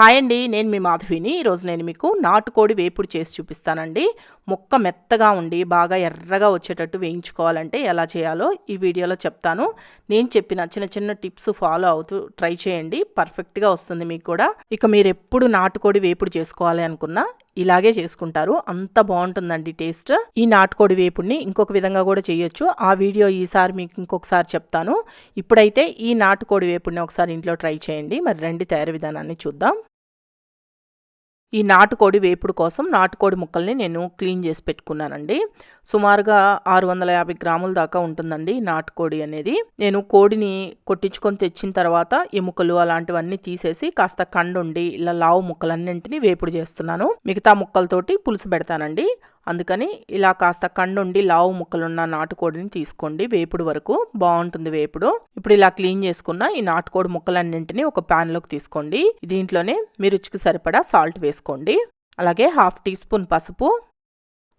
Hi అండి నేను మీ మాధవిని. ఈరోజు నేను మీకు నాటుకోడి వేపుడు చేసి చూపిస్తానండి. ముక్క మెత్తగా ఉండి బాగా ఎర్రగా వచ్చేటట్టు వేయించుకోవాలంటే ఎలా చేయాలో ఈ వీడియోలో చెప్తాను. నేను చెప్పిన చిన్న చిన్న టిప్స్ ఫాలో అవుతూ ట్రై చేయండి పర్ఫెక్ట్గా వస్తుంది మీకు కూడా. ఇక మీరు ఎప్పుడు నాటుకోడి వేపుడు చేసుకోవాలి అనుకున్నా ఇలాగే చేసుకుంటారు. అంత బాగుంటుందండి టేస్ట్. ఈ నాటుకోడి వేపుడిని ఇంకొక విధంగా కూడా చేయొచ్చు. ఆ వీడియో ఈసారి మీకు ఇంకొకసారి చెప్తాను. ఇప్పుడైతే ఈ నాటుకోడి వేపుడిని ఒకసారి ఇంట్లో ట్రై చేయండి. మరి రండి తయారీ విధానాన్ని చూద్దాం. ఈ నాటుకోడి వేపుడు కోసం నాటుకోడి ముక్కల్ని నేను క్లీన్ చేసి పెట్టుకున్నానండి. సుమారుగా ఆరు వందల యాభై గ్రాముల దాకా ఉంటుందండి నాటుకోడి అనేది. నేను కోడిని కొట్టించుకొని తెచ్చిన తర్వాత ఎముకలు అలాంటివన్నీ తీసేసి కాస్త కండుండి ఇలా లావు ముక్కలన్నింటినీ వేపుడు చేస్తున్నాను. మిగతా ముక్కలతోటి పులుసు పెడతానండి. అందుకని ఇలా కాస్త కండుండి లావు ముక్కలున్న నాటుకోడిని తీసుకోండి. వేపుడు వరకు బాగుంటుంది వేపుడు. ఇప్పుడు ఇలా క్లీన్ చేసుకున్న ఈ నాటుకోడి ముక్కలన్నింటినీ ఒక ప్యాన్లోకి తీసుకోండి. దీంట్లోనే మీ రుచికి సరిపడా సాల్ట్ వేసుకోండి. అలాగే హాఫ్ టీ స్పూన్ పసుపు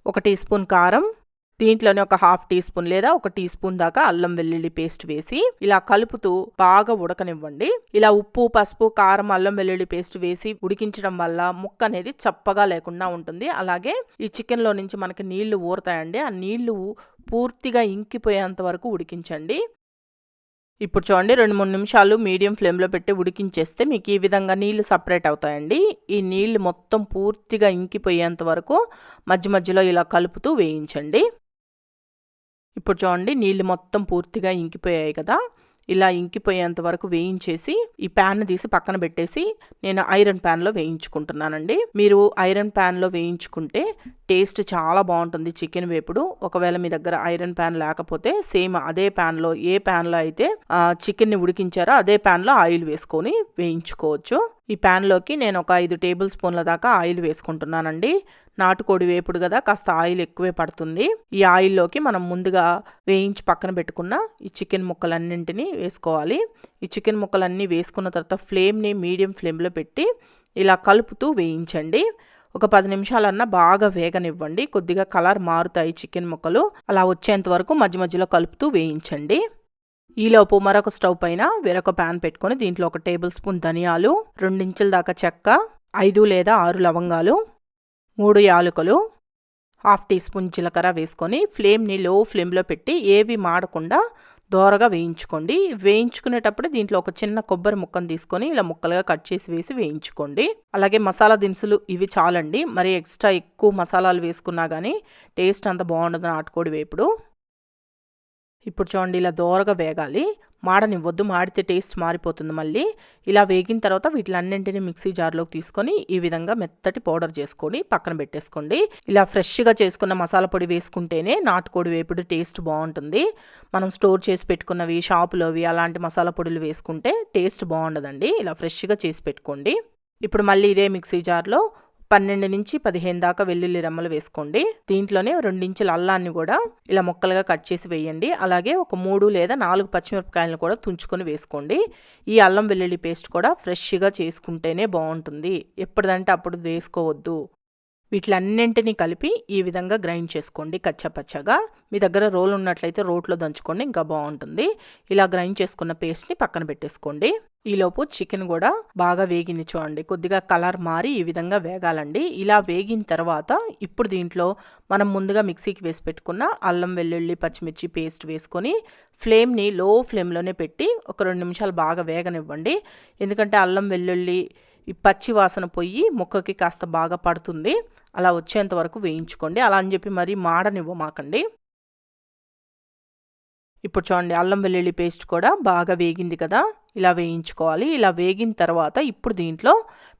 ఒక టీ స్పూన్ కారం దీంట్లోనే ఒక హాఫ్ టీ స్పూన్ లేదా ఒక టీ స్పూన్ దాకా అల్లం వెల్లుల్లి పేస్ట్ వేసి ఇలా కలుపుతూ బాగా ఉడకనివ్వండి. ఇలా ఉప్పు పసుపు కారం అల్లం వెల్లుల్లి పేస్ట్ వేసి ఉడికించడం వల్ల ముక్క అనేది చప్పగా లేకుండా ఉంటుంది. అలాగే ఈ చికెన్లో నుంచి మనకి నీళ్ళు ఊరుతాయండి. ఆ నీళ్ళు పూర్తిగా ఇంకిపోయేంత వరకు ఉడికించండి. ఇప్పుడు చూడండి రెండు మూడు నిమిషాలు మీడియం ఫ్లేమ్లో పెట్టి ఉడికించేస్తే మీకు ఈ విధంగా నీళ్ళు సపరేట్ అవుతాయండి. ఈ నీళ్ళు మొత్తం పూర్తిగా ఇంకిపోయేంత వరకు మధ్య మధ్యలో ఇలా కలుపుతూ వేయించండి. ఇప్పుడు చూడండి నీళ్ళు మొత్తం పూర్తిగా ఇంకిపోయాయి కదా. ఇలా ఇంకిపోయేంత వరకు వేయించేసి ఈ ప్యాన్ తీసి పక్కన పెట్టేసి నేను ఐరన్ ప్యాన్లో వేయించుకుంటున్నానండి. మీరు ఐరన్ ప్యాన్లో వేయించుకుంటే టేస్ట్ చాలా బాగుంటుంది చికెన్ వేపుడు. ఒకవేళ మీ దగ్గర ఐరన్ ప్యాన్ లేకపోతే సేమ్ అదే ప్యాన్లో ఏ ప్యాన్లో అయితే చికెన్ని ఉడికించారో అదే ప్యాన్లో ఆయిల్ వేసుకొని వేయించుకోవచ్చు. ఈ ప్యాన్లోకి నేను ఒక ఐదు టేబుల్ స్పూన్ల దాకా ఆయిల్ వేసుకుంటున్నానండి. నాటుకోడి వేపుడు కదా కాస్త ఆయిల్ ఎక్కువే పడుతుంది. ఈ ఆయిల్లోకి మనం ముందుగా వేయించి పక్కన పెట్టుకున్న ఈ చికెన్ ముక్కలన్నింటినీ వేసుకోవాలి. ఈ చికెన్ ముక్కలన్నీ వేసుకున్న తర్వాత ఫ్లేమ్ని మీడియం ఫ్లేమ్లో పెట్టి ఇలా కలుపుతూ వేయించండి. ఒక పది నిమిషాలన్నా బాగా వేగనివ్వండి. కొద్దిగా కలర్ మారుతాయి చికెన్ ముక్కలు. అలా వచ్చేంత వరకు మధ్య మధ్యలో కలుపుతూ వేయించండి. ఈలోపు మరొక స్టవ్ పైన వేరొక ప్యాన్ పెట్టుకొని దీంట్లో ఒక టేబుల్ స్పూన్ ధనియాలు రెండించుల దాకా చెక్క ఐదు లేదా ఆరు లవంగాలు మూడు యాలకులు హాఫ్ టీ స్పూన్ జీలకర్ర వేసుకొని ఫ్లేమ్ని లో ఫ్లేమ్లో పెట్టి ఏవి మాడకుండా దోరగా వేయించుకోండి. వేయించుకునేటప్పుడు దీంట్లో ఒక చిన్న కొబ్బరి ముక్కను తీసుకొని ఇలా ముక్కలుగా కట్ చేసి వేసి వేయించుకోండి. అలాగే మసాలా దినుసులు ఇవి చాలండి. మరి ఎక్స్ట్రా ఎక్కువ మసాలాలు వేసుకున్నా కానీ టేస్ట్ అంత బాగుండదు నాటుకోడి వేపుడు. ఇప్పుడు చూడండి ఇలా దోరగా వేగాలి. మాడనివ్వద్దు మాడితే టేస్ట్ మారిపోతుంది మళ్ళీ. ఇలా వేగిన తర్వాత వీటిలన్నింటినీ మిక్సీ జార్లోకి తీసుకొని ఈ విధంగా మెత్తటి పౌడర్ చేసుకొని పక్కన పెట్టేసుకోండి. ఇలా ఫ్రెష్గా చేసుకున్న మసాలా పొడి వేసుకుంటేనే నాటుకోడి వేపుడు టేస్ట్ బాగుంటుంది. మనం స్టోర్ చేసి పెట్టుకున్నవి షాపులోవి అలాంటి మసాలా పొడులు వేసుకుంటే టేస్ట్ బాగుండదండి. ఇలా ఫ్రెష్గా చేసి పెట్టుకోండి. ఇప్పుడు మళ్ళీ ఇదే మిక్సీ జార్లో పన్నెండు నుంచి పదిహేను దాకా వెల్లుల్లి రెమ్మలు వేసుకోండి. దీంట్లోనే రెండించుల అల్లాన్ని కూడా ఇలా ముక్కలుగా కట్ చేసి వేయండి. అలాగే ఒక మూడు లేదా నాలుగు పచ్చిమిరపకాయలను కూడా తుంచుకొని వేసుకోండి. ఈ అల్లం వెల్లుల్లి పేస్ట్ కూడా ఫ్రెష్గా చేసుకుంటేనే బాగుంటుంది. ఎప్పుడుదంటే అప్పుడు వేసుకోవద్దు. వీటిలన్నింటినీ కలిపి ఈ విధంగా గ్రైండ్ చేసుకోండి కచ్చపచ్చగా. మీ దగ్గర రోల్ ఉన్నట్లయితే రోట్లో దంచుకోండి ఇంకా బాగుంటుంది. ఇలా గ్రైండ్ చేసుకున్న పేస్ట్ని పక్కన పెట్టేసుకోండి. ఈలోపు చికెన్ కూడా బాగా వేగింది చూడండి. కొద్దిగా కలర్ మారి ఈ విధంగా వేగాలండి. ఇలా వేగిన తర్వాత ఇప్పుడు దీంట్లో మనం ముందుగా మిక్సీకి వేసి పెట్టుకున్న అల్లం వెల్లుల్లి పచ్చిమిర్చి పేస్ట్ వేసుకొని ఫ్లేమ్ని లో ఫ్లేమ్లోనే పెట్టి ఒక రెండు నిమిషాలు బాగా వేగనివ్వండి. ఎందుకంటే అల్లం వెల్లుల్లి ఈ పచ్చి వాసన పొయ్యి ముక్కకి కాస్త బాగా పడుతుంది. అలా వచ్చేంత వరకు వేయించుకోండి. అలా అని చెప్పి మరీ మాడనివ్వమాకండి. ఇప్పుడు చూడండి అల్లం వెల్లుల్లి పేస్ట్ కూడా బాగా వేగింది కదా. ఇలా వేయించుకోవాలి. ఇలా వేగిన తర్వాత ఇప్పుడు దీంట్లో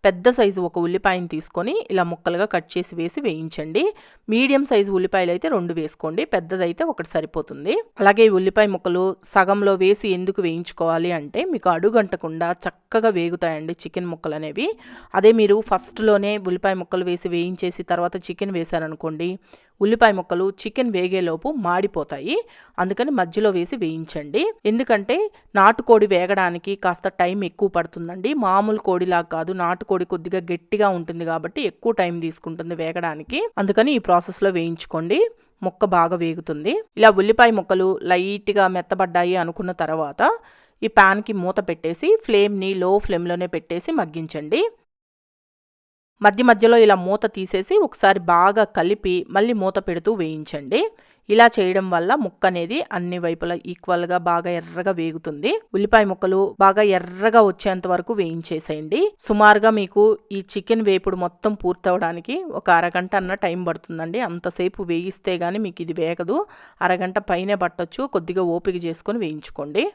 పెద్ద సైజు ఒక ఉల్లిపాయని తీసుకొని ఇలా ముక్కలుగా కట్ చేసి వేసి వేయించండి. మీడియం సైజు ఉల్లిపాయలు అయితే రెండు వేసుకోండి. పెద్దదైతే ఒకటి సరిపోతుంది. అలాగే ఈ ఉల్లిపాయ ముక్కలు సగంలో వేసి ఎందుకు వేయించుకోవాలి అంటే మీకు అడుగంటకుండా చక్కగా వేగుతాయండి చికెన్ ముక్కలు అనేవి. అదే మీరు ఫస్ట్లోనే ఉల్లిపాయ ముక్కలు వేసి వేయించేసి తర్వాత చికెన్ వేశారనుకోండి ఉల్లిపాయ ముక్కలు చికెన్ వేగేలోపు మాడిపోతాయి. అందుకని మధ్యలో వేసి వేయించండి. ఎందుకంటే నాటుకోడి వేగడానికి కాస్త టైం ఎక్కువ పడుతుందండి. మామూలు కోడిలాగా కాదు నాటుకోడి కొద్దిగా గట్టిగా ఉంటుంది కాబట్టి ఎక్కువ టైం తీసుకుంటుంది వేగడానికి. అందుకని ఈ ప్రాసెస్లో వేయించుకోండి. ముక్క బాగా వేగుతుంది. ఇలా ఉల్లిపాయ ముక్కలు లైట్గా మెత్తబడ్డాయి అనుకున్న తర్వాత ఈ ప్యాన్కి మూత పెట్టేసి ఫ్లేమ్ని లో ఫ్లేమ్లోనే పెట్టేసి మగ్గించండి. మధ్య మధ్యలో ఇలా మూత తీసేసి ఒకసారి బాగా కలిపి మళ్ళీ మూత పెడుతూ వేయించండి. ఇలా చేయడం వల్ల ముక్క అనేది అన్ని వైపులా ఈక్వల్గా బాగా ఎర్రగా వేగుతుంది. ఉల్లిపాయ ముక్కలు బాగా ఎర్రగా వచ్చేంత వరకు వేయించేసేయండి. సుమారుగా మీకు ఈ చికెన్ వేపుడు మొత్తం పూర్తవడానికి ఒక అరగంట అన్న టైం పడుతుందండి. అంతసేపు వేయిస్తే కానీ మీకు ఇది వేగదు. అరగంట పైనే పట్టొచ్చు. కొద్దిగా ఓపిక చేసుకొని వేయించుకోండి.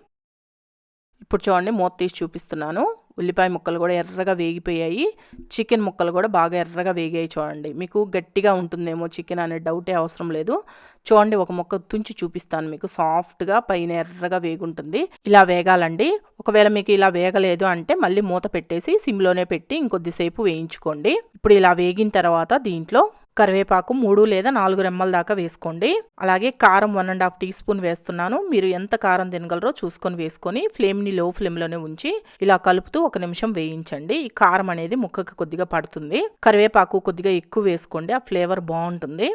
ఇప్పుడు చూడండి మూత తీసి చూపిస్తున్నాను. ఉల్లిపాయ ముక్కలు కూడా ఎర్రగా వేగిపోయాయి. చికెన్ ముక్కలు కూడా బాగా ఎర్రగా వేగాయి చూడండి. మీకు గట్టిగా ఉంటుందేమో చికెన్ అనే డౌటే అవసరం లేదు. చూడండి ఒక ముక్క తుంచి చూపిస్తాను మీకు. సాఫ్ట్గా పైన ఎర్రగా వేగుంటుంది. ఇలా వేగాలండి. ఒకవేళ మీకు ఇలా వేగలేదు అంటే మళ్ళీ మూత పెట్టేసి సిమ్లోనే పెట్టి ఇంకొద్దిసేపు వేయించుకోండి. ఇప్పుడు ఇలా వేగిన తర్వాత దీంట్లో కరివేపాకు మూడు లేదా నాలుగు రెమ్మల దాకా వేసుకోండి. అలాగే కారం one and half teaspoon వేస్తున్నాను. మీరు ఎంత కారం తినగలరో చూసుకొని వేసుకొని ఫ్లేమ్ని లో ఫ్లేమ్లోనే ఉంచి ఇలా కలుపుతూ ఒక నిమిషం వేయించండి. ఈ కారం అనేది ముక్కకి కొద్దిగా పడుతుంది. కరివేపాకు కొద్దిగా ఎక్కువ వేసుకోండి. ఆ ఫ్లేవర్ బాగుంటుంది.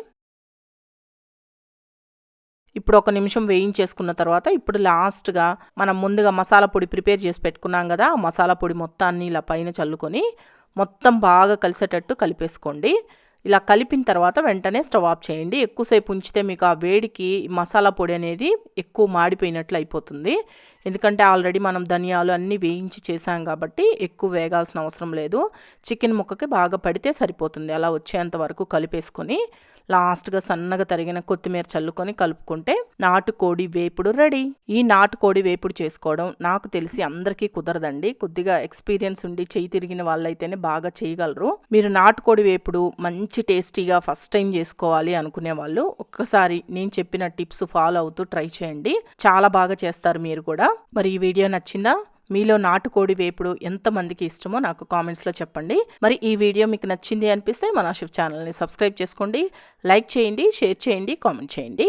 ఇప్పుడు ఒక నిమిషం వేయించేసుకున్న తర్వాత ఇప్పుడు లాస్ట్గా మనం ముందుగా మసాలా పొడి ప్రిపేర్ చేసి పెట్టుకున్నాం కదా ఆ మసాలా పొడి మొత్తాన్ని ఇలా పైన చల్లుకొని మొత్తం బాగా కలిసేటట్టు కలిపేసుకోండి. ఇలా కలిపిన తర్వాత వెంటనే స్టవ్ ఆఫ్ చేయండి. ఎక్కువసేపు ఉంచితే మీకు ఆ వేడికి మసాలా పొడి అనేది ఎక్కువ మాడిపోయినట్లు అయిపోతుంది. ఎందుకంటే ఆల్రెడీ మనం ధనియాలు అన్నీ వేయించి చేసాం కాబట్టి ఎక్కువ వేగాల్సిన అవసరం లేదు. చికెన్ ముక్కకి బాగా పడితే సరిపోతుంది. అలా వచ్చేంత వరకు కలిపేసుకొని లాస్ట్గా సన్నగా తరిగిన కొత్తిమీర చల్లుకొని కలుపుకుంటే నాటుకోడి వేపుడు రెడీ. ఈ నాటుకోడి వేపుడు చేసుకోవడం నాకు తెలిసి అందరికీ కుదరదండి. కొద్దిగా ఎక్స్పీరియన్స్ ఉండి చేయి తిరిగిన వాళ్ళైతేనే బాగా చేయగలరు. మీరు నాటుకోడి వేపుడు మంచి టేస్టీగా ఫస్ట్ టైం చేసుకోవాలి అనుకునే వాళ్ళు ఒక్కసారి నేను చెప్పిన టిప్స్ ఫాలో అవుతూ ట్రై చేయండి. చాలా బాగా చేస్తారు మీరు కూడా. మరి ఈ వీడియో నచ్చిందా? మీలో నాటుకోడి వేపుడు ఎంతమందికి ఇష్టమో నాకు కామెంట్స్లో చెప్పండి. మరి ఈ వీడియో మీకు నచ్చింది అనిపిస్తే మన శివ్ ఛానల్ని సబ్స్క్రైబ్ చేసుకోండి లైక్ చేయండి షేర్ చేయండి కామెంట్ చేయండి.